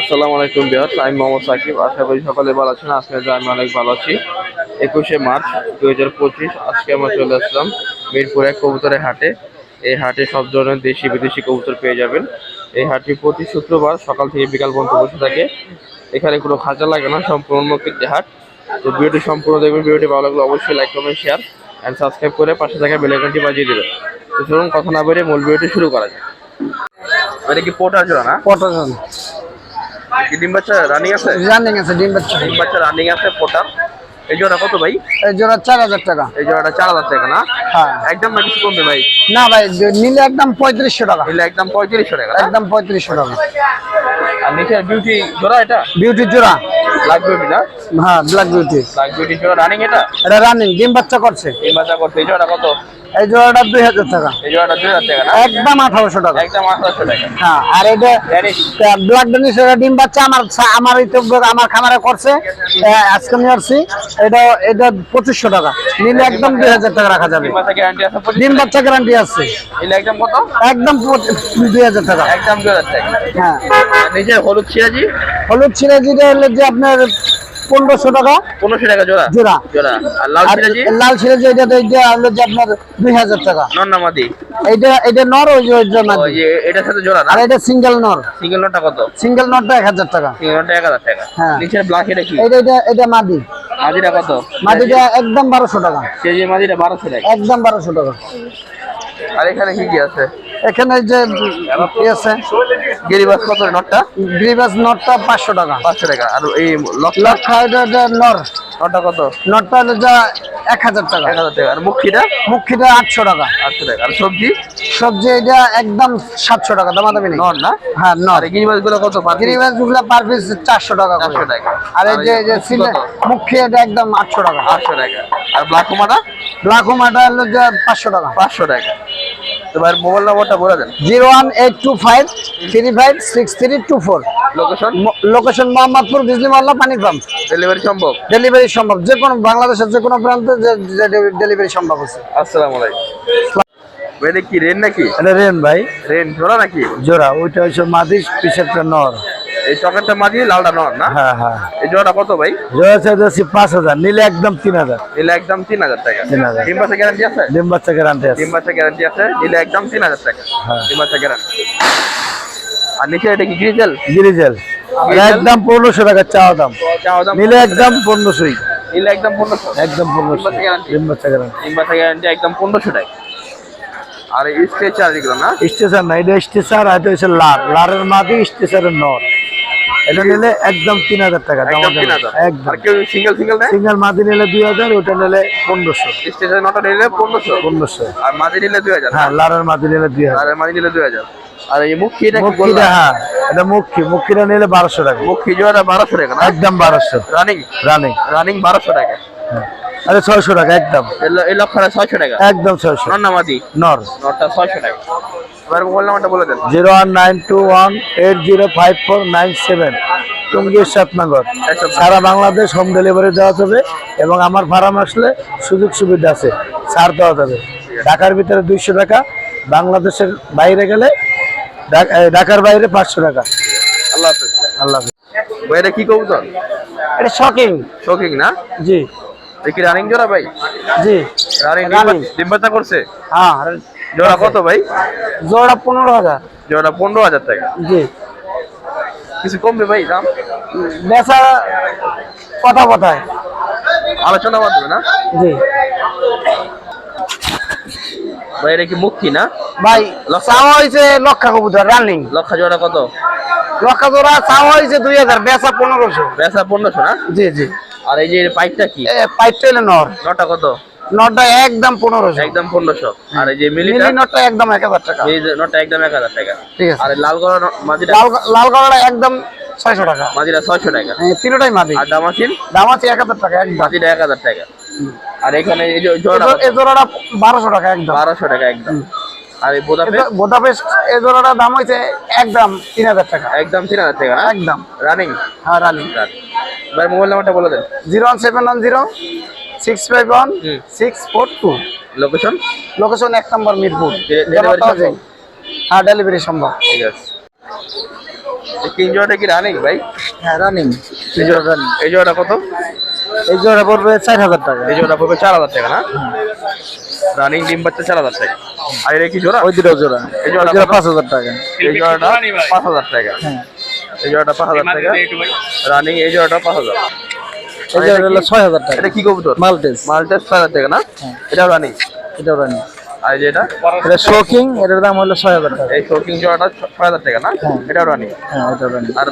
আসসালামু আলাইকুম বিহার, আমি মোহাম্মদ সাকিব। আশা করি সকালে ভালো আছেন, আজকে আমি অনেক ভালো আছি। একুশে মার্চ দুই হাজার পঁচিশ, আজকে আমরা চলে আসলাম মিরপুর এক কবুতরের হাটে। এই হাটে সব ধরনের দেশি বিদেশি কবুতর পেয়ে যাবেন। এই হাটটি প্রতি শুক্রবার সকাল থেকে বিকাল পর্যন্ত বসে থাকে। এখানে কোনো খাঁচা লাগে না, সম্পূর্ণ উন্মুক্ত হাট। তো ভিডিওটি সম্পূর্ণ দেখবেন, ভিডিওটি ভালো লাগলে অবশ্যই like comment share and subscribe করে পাশে থাকা বেলাইকনটি বাজিয়ে দেবেন। তো চলুন কথা না বেরিয়ে মূল ভিডিওটি শুরু করা যায় এটা কি পোটার জোড়া না? পটজন কি ডিম বাচ্চা? রানিং আছে? রানিং আছে ডিম বাচ্চা। ডিম বাচ্চা রানিং আছে পোটার এই জোড়া কত ভাই? এই জোড়া চার হাজার টাকা। এই জোড়াটা চার হাজার টাকা না? হ্যাঁ। একদম না কিছু কমবে ভাই? না ভাই নিলে একদম পঁয়ত্রিশশো টাকা। নিলে একদম পঁয়ত্রিশশো টাকা একদম পঁয়ত্রিশশো টাকা। আর নিচের বিউটি জোড়া এটা? বিউটি জোড়া। ব্ল্যাক বিউটি না? হ্যাঁ ব্ল্যাক বিউটি ব্ল্যাক বিউটি জোড়া রানিং এটা? এটা রানিং ডিম বাচ্চা করছে। এই বাচ্চা করতে এই জোড়া কত? এই জোড়াটা দুই হাজার টাকা। এই জোড়াটা দুই হাজার টাকা একদম আঠারোশো টাকা। একদম আঠারোশো টাকা। হ্যাঁ আর এটা ব্ল্যাক ডেনিস ডিম বাচ্চা। আমার আমার আমার খামারে করছে। এ, আজকে নিয়ে আসছি। এটা এটা পঁচিশশো টাকা। নিলে একদম দুই হাজার টাকা রাখা যাবে। ডিম বাচ্চা গ্যারান্টি আছে একদম কত? একদম দুই হাজার টাকা। একদম দুই হাজার টাকা। হ্যাঁ। হলুদ ছিয়াজি হলুদ যেটা হলো যে আপনার পনেরোশো টাকা। পনেরোশো টাকা জোড়া? জোড়া। জোড়া। আর লাল লাল এটা এটা হলো যে আপনার দুই হাজার টাকা। নন্নামাদি এইটা এটা নর ওই যে মাদি। এটার সাথে জোড়া আর এটা সিঙ্গেল নর। সিঙ্গেল কত? সিঙ্গেল নরটা এক হাজার টাকা। সিঙ্গেল নোটটা এক হাজার টাকা। হ্যাঁ। নিচের ব্ল্যাক এটা কি? এটা এটা এটা মাদি। মাদিটা কত? মাদিটা একদম 1200 টাকা। কেজি মাদিটা 1200 টাকা। একদম 1200 টাকা। আর এখানে কি কি আছে? এখানে যে কি আছে গিরিবাস কত নটটা? গ্রিবাস নটটা পাঁচশো টাকা। পাঁচশো টাকা। আর এই লক লক্ষ নর। নটটা কত? নটটা হলো যা এক হাজার টাকা। এক হাজার টাকা। আর মুখিটা মুখিটা আটশো টাকা। আটশো টাকা। আর সবজি? সবজি এটা একদম সাতশো টাকা দামা দামি নেই। নন না? হ্যাঁ এই গিরিবাসগুলো কত? গিরিবাসগুলা পার পিস চারশো টাকা। 400 টাকা। আর এই যে যে মুখি এটা একদম আটশো টাকা। আটশো টাকা। আর ব্ল্যাক কোমাটা ব্লাকুমাটা হলো যে পাঁচশো টাকা। পাঁচশো টাকা। এবার মোবাইল নম্বরটা বলে দেন। Zero one eight two five three five six three two four. Location location Mohammadpur Bijli Mohalla পানির পাম্প ডেলিভারি সম্ভব? ডেলিভারি সম্ভব। যে কোনো বাংলাদেশের যে কোনো প্রান্তে ডেলিভারি সম্ভব আছে। আসসালামু আলাইকুম। ভাই এটা কি রেন নাকি? এটা রেন ভাই। রেন জোড়া নাকি? জোড়া ওইটা হচ্ছে নর। এই চকেরটা লালটা নন না? হ্যাঁ হ্যাঁ। এই জোড়াটা কত ভাই? জোড়া চাইতেছি পাঁচ হাজার নিলে একদম তিন হাজার। নিলে একদম তিন হাজার টাকা। 3000 ডিম বাচ্চা গ্যারান্টি আছে? ডিম বাচ্চা গ্যারান্টি আছে। ডিম বাচ্চা গ্যারান্টি আছে নিলে একদম তিন হাজার টাকা। হ্যাঁ। ডিম বাচ্চা গ্যারান্টি আর নিচে এটা কি গ্রিজেল গিরিজেল? একদম পনেরোশো টাকা চাওয়া দাম। চাওয়া দাম নিলে একদম পনেরোশোই। নিলে একদম পনেরোশো। একদম পনেরোশো? গ্যারান্টি গ্যারান্টি একদম পনেরোশো টাকা। আর স্ট্রেচার এগুলো না? স্টেশন না এটা স্টেশন আর এটা হচ্ছে লার। লারের মাদি নর। এটা নিলে একদম তিন হাজার টাকা একদম সিঙ্গেল সিঙ্গেল সিঙ্গেল মাদি নিলে দুই হাজার ওটা নিলে পনেরোশো। স্টেশন নটা নিলে পনেরোশো। পনেরোশো। আর মাঝি নিলে দুই হাজার। হ্যাঁ লারের মাদি নিলে দুই হাজার। আর মাঝি নিলে দুই হাজার। আর এই মুখিটা বললাম? হ্যাঁ এটা মুখি। মুখিটা নিলে বারোশো টাকা। মুখী জোড়া বারোশো টাকা একদম বারোশো। রানিং? রানিং। রানিং বারোশো টাকা। আরে ছয়শো টাকা একদম। এই- ছয়শো টাকা। একদম ছয়শো। নর ছয়শো টাকা। এবার মোবাইল নাম্বারটা বলে দেন। Zero one nine two one eight zero five four nine seven. টঙ্গীর সাতনগর। একদম। সারা বাংলাদেশ হোম ডেলিভারি দেওয়া যাবে এবং আমার ফার্ম আসলে সুযোগ সুবিধা আছে। ছাড় দেওয়া যাবে। ঢাকার ভিতরে দুইশো টাকা। বাংলাদেশের বাইরে গেলে ঢাকার বাইরে পাঁচশো টাকা। আল্লাহ হাফেজ। আল্লাহ হাফেজ। ভাই এটা কি কবুতর? এটা শকিং। শোকিং না? জি। কি রানিং জোড়া ভাই? জি। রানিং। ডিম্বাচা করছে? হ্যাঁ জোড়া কত ভাই? জোড়া পনেরো হাজার। জোড়া পনেরো হাজার টাকা। জি। কিছু কমবে ভাই দাম? বেচা কথা কথায়। আলোচনা মাধ্যমে না? জি। ভাই এটা কি মুখী না? ভাই চাওয়া হয়েছে লক্ষা কবুতর রানিং। লক্ষ জোড়া কত? লক্ষা জোড়া চাওয়া হয়েছে দুই হাজার বেচা পনেরোশো। বেসা পনেরোশো না? জি জি। আর এই যে পাইপটা কি? পাইপটা হলে নর। নটা কত? নটটা একদম পনেরোশো। একদম পনেরোশো। আর এই যে মিলি নটটা একদম এক হাজার টাকা। এই যে নটা একদম এক হাজার টাকা। ঠিক আছে। আর লাল গলা মাদিটা? লাল কালারটা একদম ছয়শো টাকা। মাদিটা ছয়শো টাকা। হ্যাঁ, তিনটাই মাদি। আর দামাসিন দাম এক হাজার টাকা মাদিটা এক হাজার টাকা। আর এখানে এই যে এই জোড়া এই জোড়াটা বারোশো টাকা একদম। বারোশো টাকা একদম। আর এই বোদাপে বোদাপেস্ট এই জোড়াটার দাম হয়েছে একদম তিন হাজার টাকা। একদম তিন হাজার টাকা একদম। রানিং হ্যাঁ রানি ভাই মোবাইল নাম্বারটা বলে দেন। Zero one seven one zero six five one. Six four two. Location location এক নম্বর মিরপুর? হ্যাঁ ডেলিভারি সম্ভব। ঠিক আছে। তিন জোড়াটা কি রানিং ভাই? হ্যাঁ রানিং এই জোড়া রানিং এই জোড়াটা কত? এই জোড়া পড়বে চার হাজার টাকা। এই জোড়া পড়বে চার হাজার টাকা না? রানিং ডিম বাচ্চা চার হাজার টাকা। আর এটা কি জোড়া? ওই দুটো জোড়া। এই জোড়া পাঁচ হাজার টাকা। এই জোড়াটা পাঁচ হাজার টাকা। হ্যাঁ। এই জোড়াটা পাঁচ হাজার টাকা। রানিং এই জোড়াটা পাঁচ হাজার। এই জোড়াটা ছয় হাজার টাকা। এটা কি কবুতর? মালটেস মালটেস ছয় হাজার টাকা না? হ্যাঁ। এটা রানিং এটা রানিং আর যেটা? এটা শোকিং এটার দাম হলো ছয় হাজার টাকা। এই শোকিং জোড়াটা ছয় হাজার টাকা না? হ্যাঁ। এটা রানিং হ্যাঁ এটা রানিং আর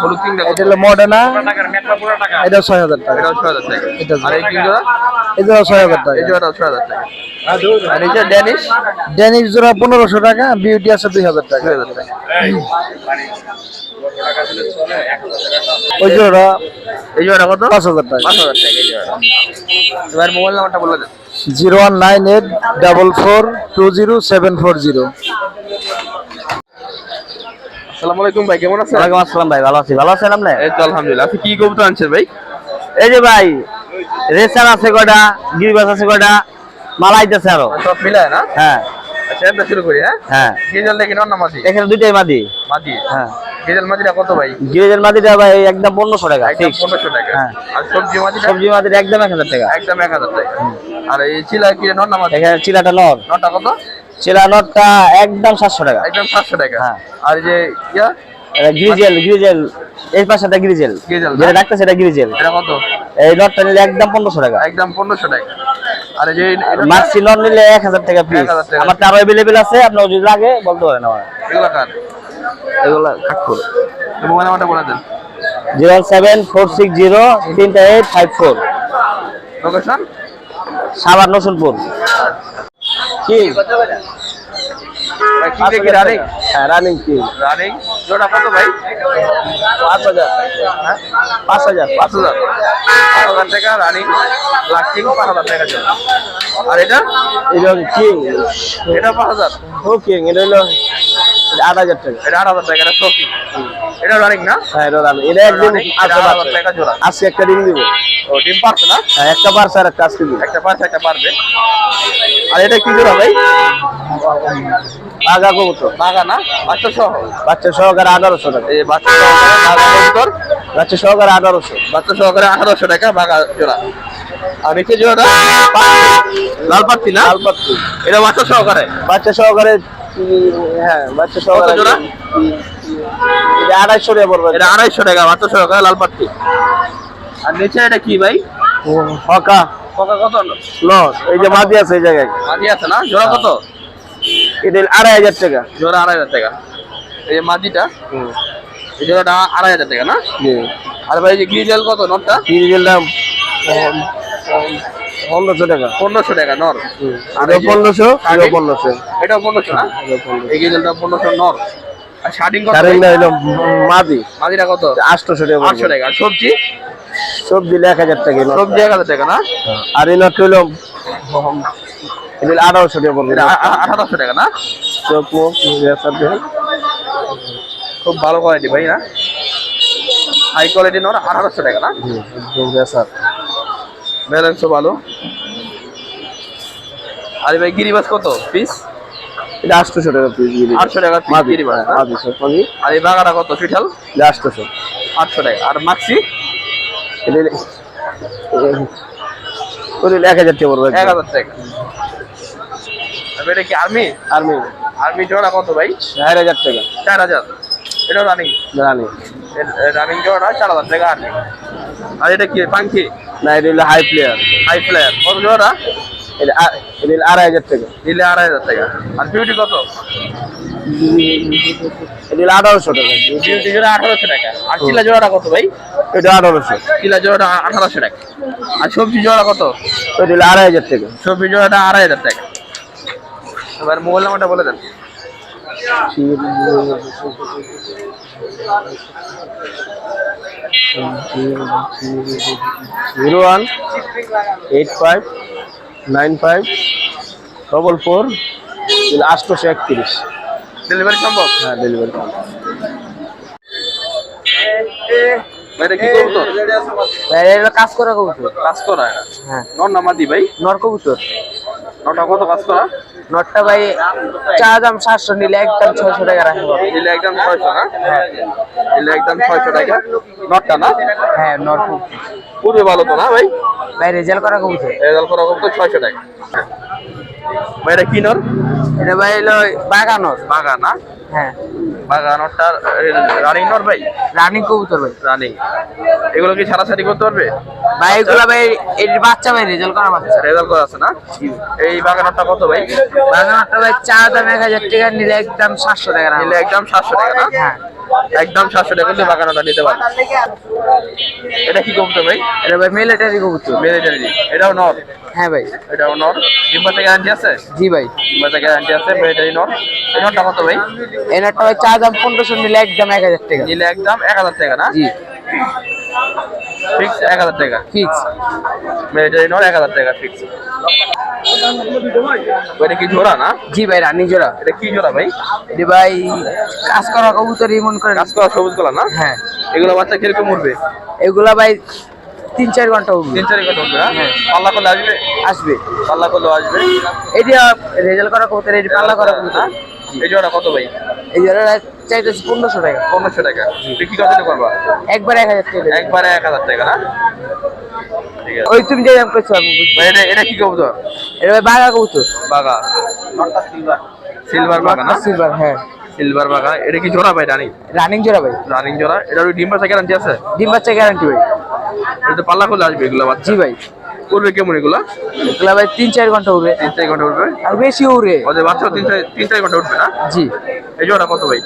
হলুদ কত এটা হলো মডার্না এটাও ছয় হাজার টাকা। এটাও ছয় হাজার টাকা। এটা আর এই কিং জোড়া? এই জোড়া ছয় হাজার টাকা। এই জোড়াটাও ছয় হাজার টাকা। আর এই যে ড্যানিশ ড্যানিশ জোড়া পনেরোশো টাকা বিউটি আছে দুই হাজার টাকা। দুই হাজার টাকা। ওই জোড়া এই জোড়াটা কত? পাঁচ হাজার টাকা। পাঁচ হাজার টাকা এই জোড়াটা এবার মোবাইল নাম্বারটা বলে দেন। Zero one nine eight double four two zero seven four zero. আসসালামু আলাইকুম ভাই কেমন আছেন? ওয়ালাইকুম আসসালাম ভাই ভালো আছি। ভালো আছেন আপনি? এই তো আলহামদুলিল্লাহ। আপনি কি কবুতর আনছেন ভাই? এই যে ভাই রেসার আছে কয়টা গিরিবাস আছে কয়টা মালাইতেছে আরও। সব মিলায় না? হ্যাঁ। আচ্ছা এবার শুরু করি হ্যাঁ? হ্যাঁ। ডিজেল দেখি নন না মাটি এখানে দুইটাই মাদি। মাটি হ্যাঁ। ডিজেল মাটিটা কত ভাই? গিরিজের মাদিটা ভাই একদম পনেরোশো টাকা একদম ঠিক পনেরোশো টাকা। হ্যাঁ। আর সবজি মাটিটা সবজি মাদির একদম এক হাজার টাকা। একদম এক হাজার টাকা। আর এই চিলা কি নন না মাটি এখানে চিলাটা নর। নটা কত? চিলা নটটা একদম সাতশো টাকা। একদম সাতশো টাকা। হ্যাঁ। আর এই যে ইয়া? Grizzle grizzle. এই পাশেটা গ্রিজেল। গ্রিজেল যেটা ডাকতেছে এটা গ্রিজেল। এটা কত? এই নটটা নিলে একদম পনেরোশো টাকা। একদম পনেরোশো টাকা। আর যে মাক্সি নট নিলে এক হাজার টাকা পিস 1000 টাকা। আমার আরও অ্যাভেলেবেল আছে আপনার যদি লাগে বলতে পারেন আমার। এগুলো কার? এগুলো খাকুর মোবাইল নাম্বারটা বলে দেন। Zero seven four six zero তিনটা eight five four. Location? Savar Nasulpur. কি? কি রানিং হ্যাঁ রানিং কি রানিং জোড়া কত ভাই? পাঁচ হাজার। হ্যাঁ? পাঁচ হাজার। পাঁচ হাজার। পাঁচ হাজার টাকা রানিং পাঁচ হাজার টাকা জোড়া। আর এটা? এটা কিং এটা পাঁচ হাজার। ও কিং এটা হলো আট হাজার টাকা। এটা আট হাজার টাকা এটা এটা রানিং না? হ্যাঁ এটা রানিং এটা জোড়া। আজকে একটা ডিম দিব। ও ডিম পারছে না? হ্যাঁ একটা পারছে আর একটা আজকে দিব। একটা পারছে একটা পারবে। আর এটা কি জোড়া ভাই? আগা কবুতর। বাগা না? বাচ্চা সহ। বাচ্চা সহকারে আঠারোশো টাকা। এই বাচ্চা সহকারে বাঘা কবুতর। বাচ্চা সহকারে আঠারোশো। বাচ্চা সহকারে আঠারোশো টাকা বাঘা জোড়া। আর নিচে জোড়াটা লাল পাত্তি না? লাল পাত্তি এটা বাচ্চা সহকারে? বাচ্চা সহকারে হ্যাঁ বাচ্চা সহকারে জোড়া? এটা আড়াইশো টাকা পড়বে এটা আড়াইশো টাকা বাচ্চা সহকারে লাল পাত্তি আর নিচে এটা কি ভাই? হকা কত? লস এই যে মাদি আছে এই জায়গায়। মাঝি আছে না? জোড়া কত? এটা আড়াই হাজার টাকা। জোড়া আড়াই হাজার টাকা। এই যে মাঝিটা এই জোড়াটা আড়াই হাজার টাকা না? জি। আর ভাই এই যে গ্রিজেল কত নটটা? তিরিজের দাম পনেরোশো টাকা। পনেরোশো টাকা নর। আর পনেরোশো শাড়ি? এটা পনেরোশো না? এই পনেরোশো নর। শার্টিং কত? মাদি। মাঝিটা কত? আটশোশো টাকা আটশো পড়বে। টাকা সবজি? সবজি এক হাজার টাকা। সবজি টাকা না? আর এই নট এটা টাকা পড়বে এটা আ- আ- আঠারোশো টাকা না? চোখ মুখ খুব ভালো কোয়ালিটি ভাই না? হাই কোয়ালিটি নর আঠারোশো টাকা না? একদম রেসার ব্যালেন্সও ভালো। আর ভাই গিরিবাস কত? পিস এটা আটশোশো টাকা পিস আটশো টাকা পিস মাদি না? মাদি আর এই বাগাটা কত এটা আটশোশো আটশো টাকা। আর মাক্সি? এটা এক হাজার টাকা পড়বে। এক হাজার টাকা। এটা কি আর্মি আর্মি আর্মি জোড়া কত ভাই? চার হাজার টাকা। চার হাজার। এটাও রানিং জানি রানিং জোড়া চার হাজার টাকা আর্মি আর এটা কি পাঙ্খি? না এটা হলো হাই প্লেয়ার হাই প্লেয়ার কত জোড়া? হলো আড়াই হাজার টাকা। দিলে আড়াই হাজার টাকা। আর বিউটি কত? হলো আঠারোশো টাকা। বিউটি জোড়া আঠারোশো টাকা। আর চিলা জোড়াটা কত ভাই? এটা আঠারোশো। চিলা জোড়াটা আঠারোশো টাকা। আর সবজি জোড়া কত? এটা হলো আড়াই হাজার টাকা। সবজি জোড়াটা আড়াই হাজার টাকা। এবার মোবাইল নাম্বারটা বলে দেন। Zero one eight five nine five double four আটশোশো একত্রিশ। ডেলিভারি সম্ভব? হ্যাঁ ডেলিভারি কাজ করা কবুতর? কাজ করা হ্যাঁ। নর নামাদি ভাই? নর কবুতর। নটা কত কাজ করা নটটা ভাই চা দাম সাতশো নিলে একদম ছয়শো টাকা রাখব দিলে একদম ছয়শো না? দিলে একদম ছয়শো টাকা। নটটা না? হ্যাঁ নট পূর্বে ভালো তো না ভাই? ভাই রেজাল্ট করা কবুতর? রেজাল্ট করা তো ছয়শো টাকা। ভাই এটা কি নর? এটা ভাই হলো বাগানোর বাগা না? হ্যাঁ। বাগানরটার রানিং নর ভাই? রানিং কবুতর ভাই। রানিং এগুলো কি ছাড়াছাড়ি করতে পারবে? ভাই এগুলা ভাই এর বাচ্চা ভাই রেজাল্ট করা বাচ্চা। রেজাল্ট করা আছে না? এই বাগানটা কত ভাই? বাগানোরটা ভাই চা দাম এক হাজার টাকা নিলে একদম সাতশো টাকা রাখব নিলে একদম সাতশো টাকা না? হ্যাঁ। একদম সাতশো টাকা দিয়ে বাগানটা নিতে পারবে এটা কি কমতো ভাই? এটা ভাই মিলিটারি কবুতর। মিলিটারি এটাও নর? হ্যাঁ ভাই। এটাও নর? ডিম্বাতে গ্যারান্টি আছে? জি ভাই। ডিম্বাতে গ্যারান্টি আছে মিলিটারি নর। এই নরটা কত ভাই? এই নটটা ভাই চা দাম পনেরোশো নিলে একদম এক হাজার টাকা। নিলে একদম এক হাজার টাকা না? জি। ফিক্স এক হাজার টাকা। ফিক্স মেরেজারি নর এক হাজার টাকা ফিক্স এটা কি জোড়া না? জি ভাই রানিং জোড়া। এটা কি জোড়া ভাই? এটি ভাই কাজ করা কবুতর মন করে। কাজ করা সবুজ কলা না? হ্যাঁ। এগুলো বাচ্চা কীরকম উঠবে এগুলা ভাই তিন চার ঘণ্টা উঠবে তিন চারি ঘণ্টা উঠবে না পাল্লা করলে আসবে? আসবে। পাল্লা করলেও আসবে। এটি রেজাল্ট করা কবুতর এটি পাল্লা করা কবুতর। এই জোড়া কত ভাই? এই জোড়া চাইতেছি পনেরোশো টাকা। পনেরোশো টাকা। বিক্রি কত করবা? একবার এক হাজার টাকা। একবারে এক হাজার টাকা না ঠিক ওই তুমি যে দাম করছ এটা এটা কি কবুতর? এটা ভাই বাঘা কবুতর। বাগা সিলভার বাগা না? সিলভার হ্যাঁ। সিলভার বাগা এটা কি জোড়া ভাই রানিং? রানিং জোড়া ভাই। রানিং জোড়া। এটা ডিম বাচ্চা গ্যারান্টি আছে? ডিম বাচ্চা গ্যারান্টি ভাই। এটা পাল্লা করলে আসবে এগুলো বাচ্চা। জি ভাই। করবে কেমন এগুলা? এগুলা ভাই তিন চার ঘণ্টা উঠবে তিন চার ঘণ্টা উঠবে আর বেশি উড়ে। ওদের বাচ্চা তিন চার তিন চার ঘণ্টা উঠবে না? জি। এই জোড়া কত ভাই?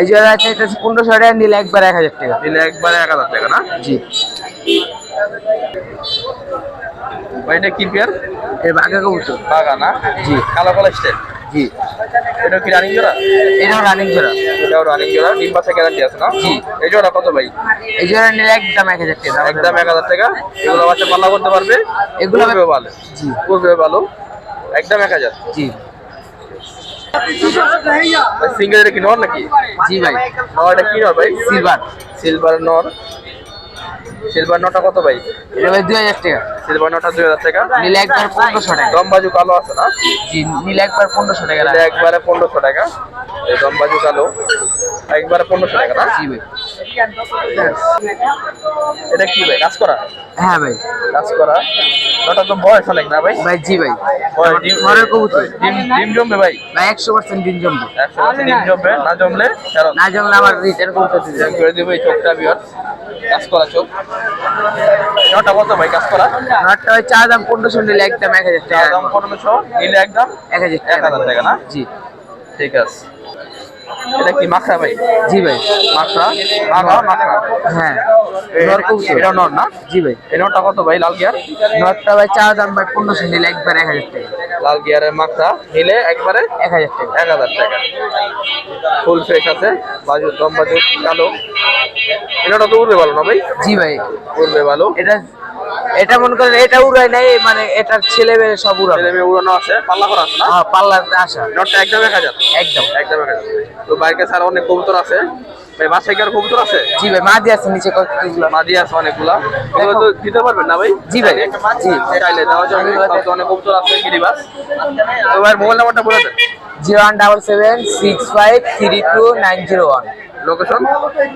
এই জোড়া এটা পনেরোশো টাকা নিলে একবার এক হাজার টাকা। নিলে একবার এক হাজার টাকা না? জি। ভাই এটা কি পেয়ার এর বাঘা কবুতর। বাঘা না? জি। কালো কালো স্টেপ জি এটা কি রানিং জোড়া? এটাও রানিং জোড়া। এটাও রানিং জোড়া। ডিম বাচ্চা গ্যারান্টি আছে না? জি। এই জোড়া কত ভাই? এই জোড়া নিলে একদম এক হাজার টাকা। একদম এক হাজার টাকা। এগুলো বাচ্চা পাল্লা করতে পারবে? এগুলো ভালো। জি। করবে ভালো। একদম এক হাজার। জি। সিঙ্গেল এটা কি নর নাকি? জি ভাই। নর এটা কি নর ভাই? সিলভার। সিলভার নর। সিলভার নটা কত ভাই? এটা ভাই দুই হাজার টাকা। সিলভার নটা দুই হাজার টাকা। নিলে একবার পনেরোশো টাকা। দমবাজু কালো আছে না? জি নিলে একবার পনেরোশো টাকা রাখব। একবারে পনেরোশো টাকা। এই দমবাজু কালো। একবারে পনেরোশো টাকা না? জি ভাই। এটা কি ভাই? কাজ করা? হ্যাঁ ভাই। কাজ করা। নটা তো বয়স অনেক না ভাই? ভাই জি ভাই। ঘরের কবুতর। ডিম ডিম জমবে ভাই? ভাই একশো পার্সেন্ট ডিম জমবে। একশো পার্সেন্ট ডিম জমবে না জমলে না জমলে আমার রিটার্ন করতে করে দিব এই চোখটা বিয়ার কাজ করা চোখ। নটা কত ভাই কাজ করা। ওই চা দাম পনেরোশো নিলে একদম এক হাজার টাকা। দাম পনেরোশো নিলে একদম এক হাজার এক হাজার টাকা না? জি। ঠিক আছে। এটা কি মাখরা ভাই? জি ভাই। মাখরা? মাখরা মাখরা। হ্যাঁ। নর কবুতর। এটা নর না? জি ভাই। এই নরটা কত ভাই লাল গিয়ার? নটটা ভাই চা দাম ভাই পনেরোশো নিলে একবার এক হাজার টাকা। লাল গিয়ারের মাখরা নিলে একবারে এক হাজার টাকা। এক হাজার টাকা। ফুল ফ্রেশ আছে বাজু দম বাজু কালো। এটা তো উড়বে ভালো না ভাই? জি ভাই। উড়বে ভালো। এটা এটা মনে করেন এটা উড়াই নাই মানে এটার ছেলে মেয়ে সব উড়াবে। ছেলে মেয়ে উড়ানো আছে পাল্লা করা আছে না? হ্যাঁ পাল্লার আসা। নটটা একদম এক হাজার। একদম। একদম এক হাজার। তো বাইরের কাছে আরও অনেক কবুতর আছে। ভাই বাসায় কি আর কবুতর আছে? জি ভাই মা দিয়ে আছে নিচে কতগুলো মাদি আছে অনেকগুলা। এগুলো তো দিতে পারবেন না ভাই? জি ভাই। জি। চাইলে দেওয়া যাবে। তো অনেক কবুতর আছে গিরিবাস তো ভাই মোবাইল নাম্বারটা বলে দেন। Zero one double seven six five three two nine zero one. Location?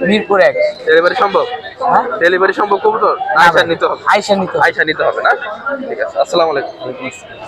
Mirpur এক। ডেলিভারি সম্ভব? হ্যাঁ? ডেলিভারি সম্ভব কবুতর? না আইসা নিতে হবে। আইসা নিতে হবে। আইসা নিতে হবে না? ঠিক আছে আসসালামু আলাইকুম।